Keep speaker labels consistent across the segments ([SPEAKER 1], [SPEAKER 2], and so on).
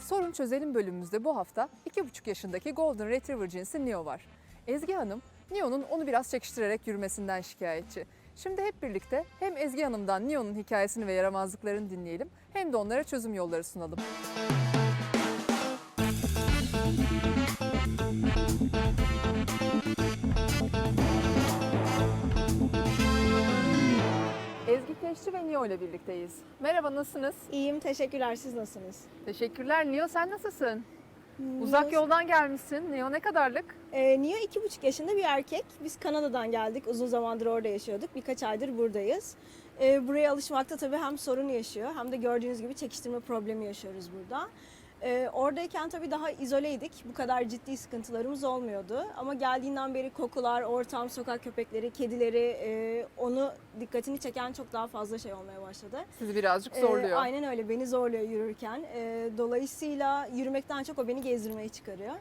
[SPEAKER 1] Sorun Çözelim bölümümüzde bu hafta 2,5 yaşındaki Golden Retriever cinsi Neo var. Ezgi Hanım, Neo'nun onu biraz çekiştirerek yürümesinden şikayetçi. Şimdi hep birlikte hem Ezgi Hanım'dan Neo'nun hikayesini ve yaramazlıklarını dinleyelim hem de onlara çözüm yolları sunalım. Ezgi Keşçi ve Neo ile birlikteyiz. Merhaba nasılsınız?
[SPEAKER 2] İyiyim, teşekkürler. Siz nasılsınız?
[SPEAKER 1] Teşekkürler. Neo sen nasılsın? Uzak yoldan gelmişsin. Neo ne kadarlık?
[SPEAKER 2] Ee, Neo iki buçuk yaşında bir erkek. Biz Kanada'dan geldik. Uzun zamandır orada yaşıyorduk. Birkaç aydır buradayız. Ee, buraya alışmakta tabii hem sorun yaşıyor hem de gördüğünüz gibi çekiştirme problemi yaşıyoruz burada. Ee, oradayken tabii daha izoleydik. Bu kadar ciddi sıkıntılarımız olmuyordu. Ama geldiğinden beri kokular, ortam, sokak köpekleri, kedileri e, onu dikkatini çeken çok daha fazla şey olmaya başladı.
[SPEAKER 1] Sizi birazcık
[SPEAKER 2] Ee,
[SPEAKER 1] zorluyor.
[SPEAKER 2] aynen öyle beni zorluyor yürürken. Ee, dolayısıyla yürümekten çok o beni gezdirmeye çıkarıyor.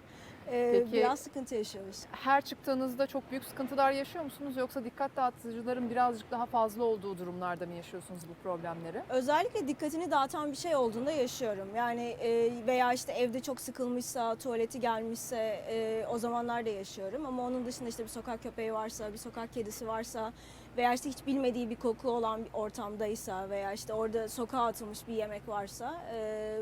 [SPEAKER 2] Ee,
[SPEAKER 1] Peki-
[SPEAKER 2] Biraz sıkıntı yaşıyoruz.
[SPEAKER 1] Her çıktığınızda çok büyük sıkıntılar yaşıyor musunuz yoksa dikkat dağıtıcıların birazcık daha fazla olduğu durumlarda mı yaşıyorsunuz bu problemleri?
[SPEAKER 2] Özellikle dikkatini dağıtan bir şey olduğunda yaşıyorum. Yani e, veya işte evde çok sıkılmışsa, tuvaleti gelmişse e, o zamanlarda yaşıyorum. Ama onun dışında işte bir sokak köpeği varsa, bir sokak kedisi varsa veya işte hiç bilmediği bir koku olan bir ortamdaysa veya işte orada sokağa atılmış bir yemek varsa e,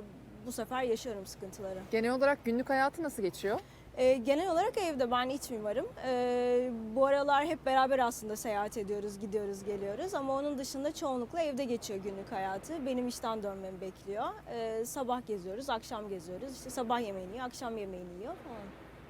[SPEAKER 2] bu sefer yaşıyorum sıkıntıları.
[SPEAKER 1] Genel olarak günlük hayatı nasıl geçiyor?
[SPEAKER 2] Ee, genel olarak evde ben iç mimarım. Ee, bu aralar hep beraber aslında seyahat ediyoruz, gidiyoruz, geliyoruz. Ama onun dışında çoğunlukla evde geçiyor günlük hayatı. Benim işten dönmemi bekliyor. Ee, sabah geziyoruz, akşam geziyoruz. İşte sabah yemeğini yiyor, akşam yemeğini yiyor falan.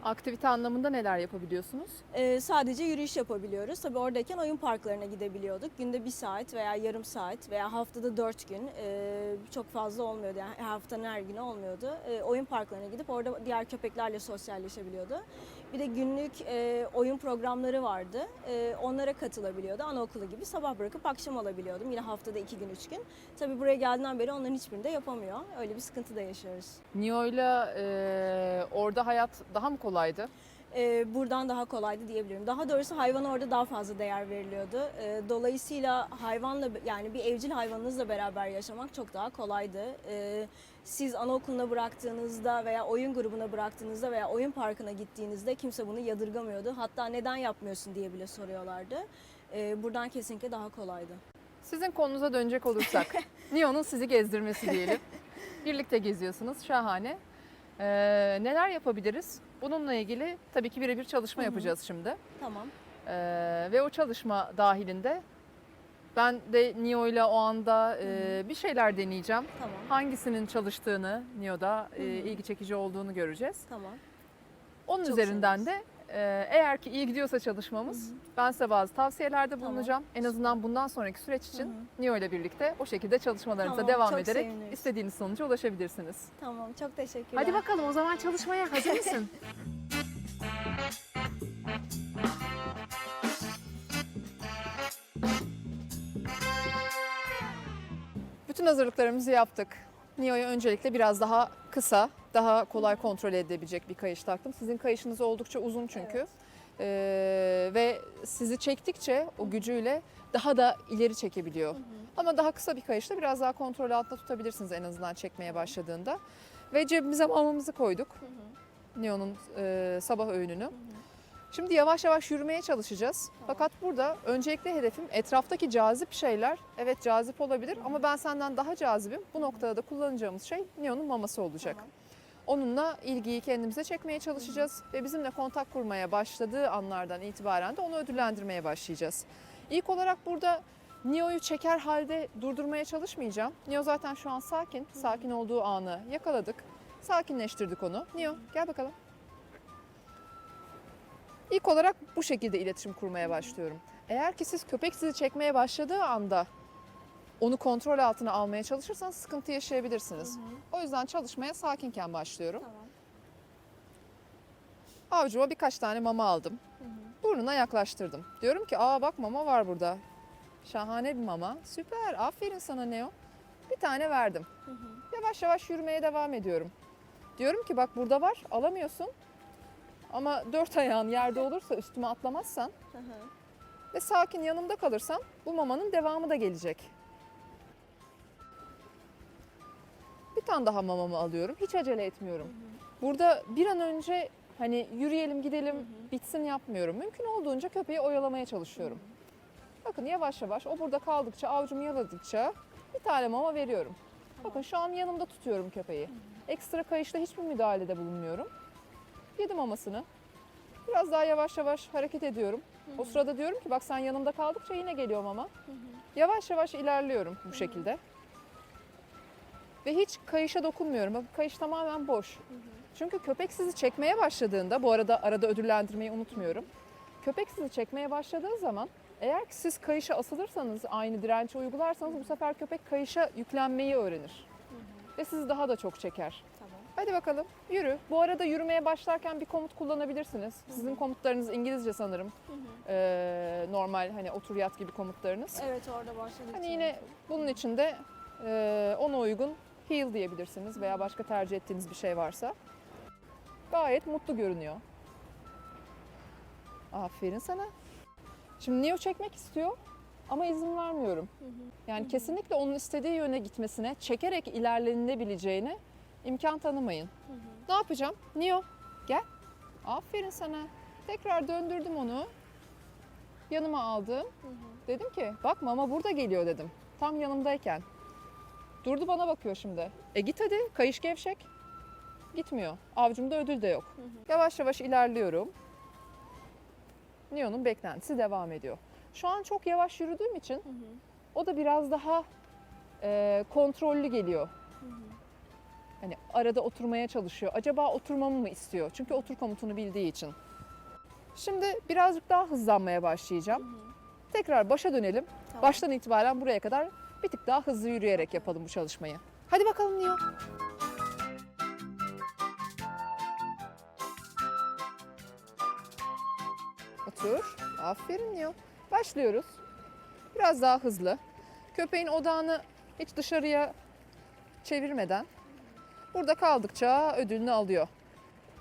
[SPEAKER 1] Aktivite anlamında neler yapabiliyorsunuz?
[SPEAKER 2] Ee, sadece yürüyüş yapabiliyoruz. Tabii oradayken oyun parklarına gidebiliyorduk. Günde bir saat veya yarım saat veya haftada dört gün ee, çok fazla olmuyordu. Yani haftanın her günü olmuyordu. Ee, oyun parklarına gidip orada diğer köpeklerle sosyalleşebiliyordu. Bir de günlük ee, oyun programları vardı. Ee, onlara katılabiliyordu. Anaokulu gibi sabah bırakıp akşam alabiliyordum. Yine haftada iki gün, üç gün. Tabii buraya geldiğinden beri onların hiçbirini de yapamıyor. Öyle bir sıkıntı da yaşıyoruz.
[SPEAKER 1] Neo'yla e, orada hayat daha mı kolaydı?
[SPEAKER 2] e, buradan daha kolaydı diyebilirim. Daha doğrusu hayvana orada daha fazla değer veriliyordu. E, dolayısıyla hayvanla yani bir evcil hayvanınızla beraber yaşamak çok daha kolaydı. E, siz anaokuluna bıraktığınızda veya oyun grubuna bıraktığınızda veya oyun parkına gittiğinizde kimse bunu yadırgamıyordu. Hatta neden yapmıyorsun diye bile soruyorlardı. E, buradan kesinlikle daha kolaydı.
[SPEAKER 1] Sizin konunuza dönecek olursak, Neo'nun sizi gezdirmesi diyelim. Birlikte geziyorsunuz, şahane. E, neler yapabiliriz? Bununla ilgili tabii ki birebir çalışma yapacağız şimdi.
[SPEAKER 2] Tamam.
[SPEAKER 1] Ee, ve o çalışma dahilinde ben de Neo'yla o anda e, bir şeyler deneyeceğim.
[SPEAKER 2] Tamam.
[SPEAKER 1] Hangisinin çalıştığını, Neo'da e, ilgi çekici olduğunu göreceğiz.
[SPEAKER 2] Tamam.
[SPEAKER 1] Onun
[SPEAKER 2] Çok
[SPEAKER 1] üzerinden
[SPEAKER 2] seviniriz.
[SPEAKER 1] de eğer ki iyi gidiyorsa çalışmamız ben size bazı tavsiyelerde
[SPEAKER 2] Tamam.
[SPEAKER 1] bulunacağım. En azından bundan sonraki süreç için Neo ile birlikte o şekilde çalışmalarınıza
[SPEAKER 2] Tamam,
[SPEAKER 1] devam ederek
[SPEAKER 2] seviniriz.
[SPEAKER 1] istediğiniz sonuca ulaşabilirsiniz.
[SPEAKER 2] Tamam. Çok teşekkürler.
[SPEAKER 1] Hadi bakalım o zaman çalışmaya hazır mısın? Bütün hazırlıklarımızı yaptık. Neo'ya öncelikle biraz daha kısa, daha kolay kontrol edebilecek bir kayış taktım. Sizin kayışınız oldukça uzun çünkü.
[SPEAKER 2] Evet.
[SPEAKER 1] Ee, ve sizi çektikçe o gücüyle daha da ileri çekebiliyor. Ama daha kısa bir kayışla biraz daha kontrol altında tutabilirsiniz en azından çekmeye başladığında. Ve cebimize mamamızı koyduk. Neo'nun e, sabah öğününü. Şimdi yavaş yavaş yürümeye çalışacağız. Fakat burada öncelikle hedefim etraftaki cazip şeyler. Evet cazip olabilir ama ben senden daha cazibim. Bu noktada da kullanacağımız şey Neo'nun maması olacak.
[SPEAKER 2] Tamam.
[SPEAKER 1] Onunla ilgiyi kendimize çekmeye çalışacağız ve bizimle kontak kurmaya başladığı anlardan itibaren de onu ödüllendirmeye başlayacağız. İlk olarak burada Neo'yu çeker halde durdurmaya çalışmayacağım. Neo zaten şu an sakin. Sakin olduğu anı yakaladık. Sakinleştirdik onu. Neo gel bakalım. İlk olarak bu şekilde iletişim kurmaya başlıyorum. Eğer ki siz köpek sizi çekmeye başladığı anda onu kontrol altına almaya çalışırsanız sıkıntı yaşayabilirsiniz. O yüzden çalışmaya sakinken başlıyorum.
[SPEAKER 2] Tamam.
[SPEAKER 1] Avcuma birkaç tane mama aldım. Burnuna yaklaştırdım. Diyorum ki aa bak mama var burada. Şahane bir mama. Süper. Aferin sana Neo. Bir tane verdim. Yavaş yavaş yürümeye devam ediyorum. Diyorum ki bak burada var alamıyorsun. Ama dört ayağın yerde olursa üstüme atlamazsan
[SPEAKER 2] Hı hı.
[SPEAKER 1] ve sakin yanımda kalırsan bu mamanın devamı da gelecek. Tane daha mamamı alıyorum. Hiç acele etmiyorum. Burada bir an önce hani yürüyelim gidelim bitsin yapmıyorum. Mümkün olduğunca köpeği oyalamaya çalışıyorum. Bakın yavaş yavaş o burada kaldıkça avucumu yaladıkça bir tane mama veriyorum. Bakın şu an yanımda tutuyorum köpeği. Ekstra kayışta hiçbir müdahalede bulunmuyorum. Yedi mamasını. Biraz daha yavaş yavaş hareket ediyorum. O sırada diyorum ki bak sen yanımda kaldıkça yine geliyor mama. Yavaş yavaş ilerliyorum bu şekilde. Ve hiç kayışa dokunmuyorum. Bakın kayış tamamen boş. Çünkü köpek sizi çekmeye başladığında, bu arada arada ödüllendirmeyi unutmuyorum. Köpek sizi çekmeye başladığı zaman eğer ki siz kayışa asılırsanız, aynı direnci uygularsanız bu sefer köpek kayışa yüklenmeyi öğrenir. Ve sizi daha da çok çeker.
[SPEAKER 2] Tamam.
[SPEAKER 1] Hadi bakalım yürü. Bu arada yürümeye başlarken bir komut kullanabilirsiniz. Sizin komutlarınız İngilizce sanırım. Ee, normal hani otur yat gibi komutlarınız.
[SPEAKER 2] Evet orada başladık.
[SPEAKER 1] Hani yine bunun için de e, ona uygun heel diyebilirsiniz veya başka tercih ettiğiniz bir şey varsa. Gayet mutlu görünüyor. Aferin sana. Şimdi Neo çekmek istiyor ama izin vermiyorum. Yani kesinlikle onun istediği yöne gitmesine, çekerek ilerlenilebileceğine imkan tanımayın. Ne yapacağım? Neo gel. Aferin sana. Tekrar döndürdüm onu. Yanıma aldım. Dedim ki bak mama burada geliyor dedim. Tam yanımdayken. Durdu bana bakıyor şimdi. E git hadi kayış gevşek. Gitmiyor. Avcumda ödül de yok. Yavaş yavaş ilerliyorum. Neo'nun beklentisi devam ediyor. Şu an çok yavaş yürüdüğüm için o da biraz daha e, kontrollü geliyor. Hani arada oturmaya çalışıyor. Acaba oturmamı mı istiyor? Çünkü otur komutunu bildiği için. Şimdi birazcık daha hızlanmaya başlayacağım. Tekrar başa dönelim.
[SPEAKER 2] Tamam.
[SPEAKER 1] Baştan itibaren buraya kadar bir tık daha hızlı yürüyerek yapalım bu çalışmayı. Hadi bakalım Neo. Otur. Aferin Neo. Başlıyoruz. Biraz daha hızlı. Köpeğin odağını hiç dışarıya çevirmeden burada kaldıkça ödülünü alıyor.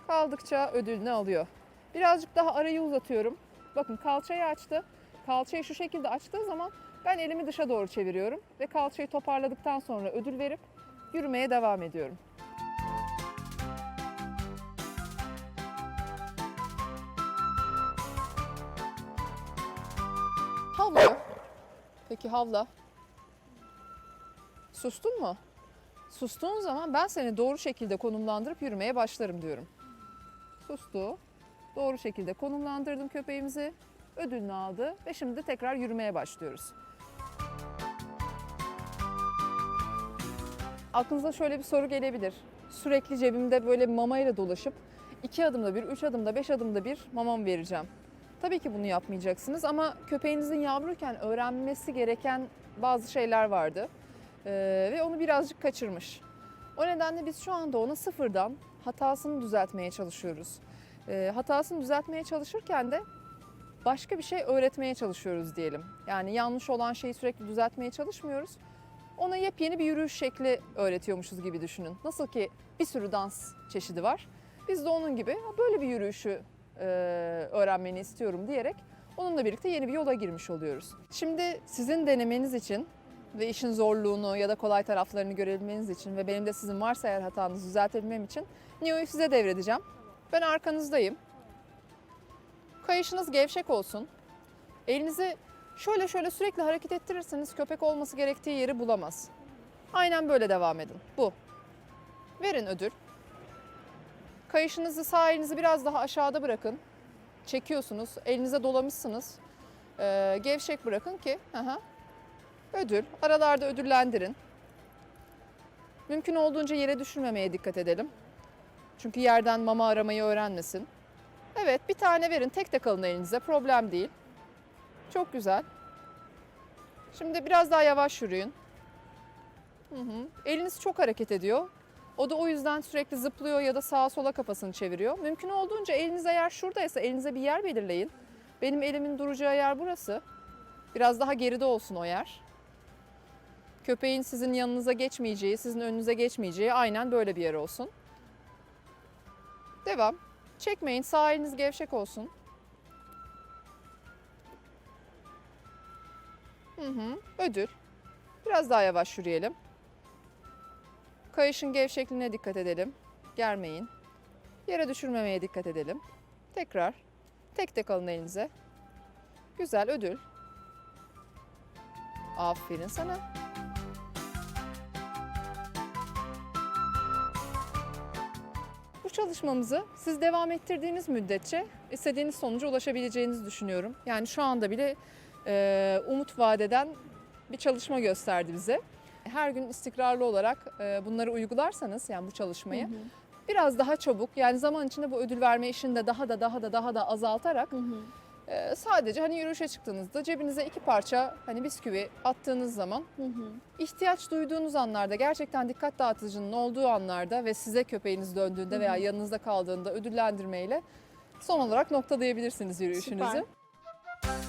[SPEAKER 1] Kaldıkça ödülünü alıyor. Birazcık daha arayı uzatıyorum. Bakın kalçayı açtı. Kalçayı şu şekilde açtığı zaman ben elimi dışa doğru çeviriyorum ve kalçayı toparladıktan sonra ödül verip yürümeye devam ediyorum. Havla. Peki havla. Sustun mu? Sustuğun zaman ben seni doğru şekilde konumlandırıp yürümeye başlarım diyorum. Sustu. Doğru şekilde konumlandırdım köpeğimizi. Ödülünü aldı ve şimdi tekrar yürümeye başlıyoruz. Aklınıza şöyle bir soru gelebilir. Sürekli cebimde böyle mamayla dolaşıp iki adımda bir, üç adımda, beş adımda bir mamamı vereceğim. Tabii ki bunu yapmayacaksınız ama köpeğinizin yavruyken öğrenmesi gereken bazı şeyler vardı. Ee, ve onu birazcık kaçırmış. O nedenle biz şu anda ona sıfırdan hatasını düzeltmeye çalışıyoruz. Ee, hatasını düzeltmeye çalışırken de başka bir şey öğretmeye çalışıyoruz diyelim. Yani yanlış olan şeyi sürekli düzeltmeye çalışmıyoruz. Ona yepyeni bir yürüyüş şekli öğretiyormuşuz gibi düşünün. Nasıl ki bir sürü dans çeşidi var. Biz de onun gibi böyle bir yürüyüşü e, öğrenmeni istiyorum diyerek onunla birlikte yeni bir yola girmiş oluyoruz. Şimdi sizin denemeniz için ve işin zorluğunu ya da kolay taraflarını görebilmeniz için ve benim de sizin varsa eğer hatanızı düzeltebilmem için Neo'yu size devredeceğim. Ben arkanızdayım. Kayışınız gevşek olsun. Elinizi şöyle şöyle sürekli hareket ettirirseniz köpek olması gerektiği yeri bulamaz. Aynen böyle devam edin. Bu. Verin ödül. Kayışınızı sağ elinizi biraz daha aşağıda bırakın. Çekiyorsunuz. Elinize dolamışsınız. Ee, gevşek bırakın ki. Aha. Ödül. Aralarda ödüllendirin. Mümkün olduğunca yere düşürmemeye dikkat edelim. Çünkü yerden mama aramayı öğrenmesin. Evet bir tane verin. Tek de kalın elinize. Problem değil. Çok güzel. Şimdi biraz daha yavaş yürüyün. Hı hı. Eliniz çok hareket ediyor. O da o yüzden sürekli zıplıyor ya da sağa sola kafasını çeviriyor. Mümkün olduğunca eliniz eğer şuradaysa elinize bir yer belirleyin. Benim elimin duracağı yer burası. Biraz daha geride olsun o yer. Köpeğin sizin yanınıza geçmeyeceği, sizin önünüze geçmeyeceği aynen böyle bir yer olsun. Devam. Çekmeyin. Sağ eliniz gevşek olsun. Hı hı. Ödül. Biraz daha yavaş yürüyelim. Kayışın gevşekliğine dikkat edelim. Germeyin. Yere düşürmemeye dikkat edelim. Tekrar. Tek tek alın elinize. Güzel ödül. Aferin sana. Çalışmamızı siz devam ettirdiğiniz müddetçe istediğiniz sonuca ulaşabileceğinizi düşünüyorum. Yani şu anda bile e, umut vadeden bir çalışma gösterdi bize. Her gün istikrarlı olarak e, bunları uygularsanız yani bu çalışmayı biraz daha çabuk yani zaman içinde bu ödül verme işini de daha da daha da daha da azaltarak e, sadece hani yürüyüşe çıktığınızda cebinize iki parça hani bisküvi attığınız zaman ihtiyaç duyduğunuz anlarda gerçekten dikkat dağıtıcının olduğu anlarda ve size köpeğiniz döndüğünde veya yanınızda kaldığında ödüllendirmeyle son olarak noktalayabilirsiniz yürüyüşünüzü.
[SPEAKER 2] Süper.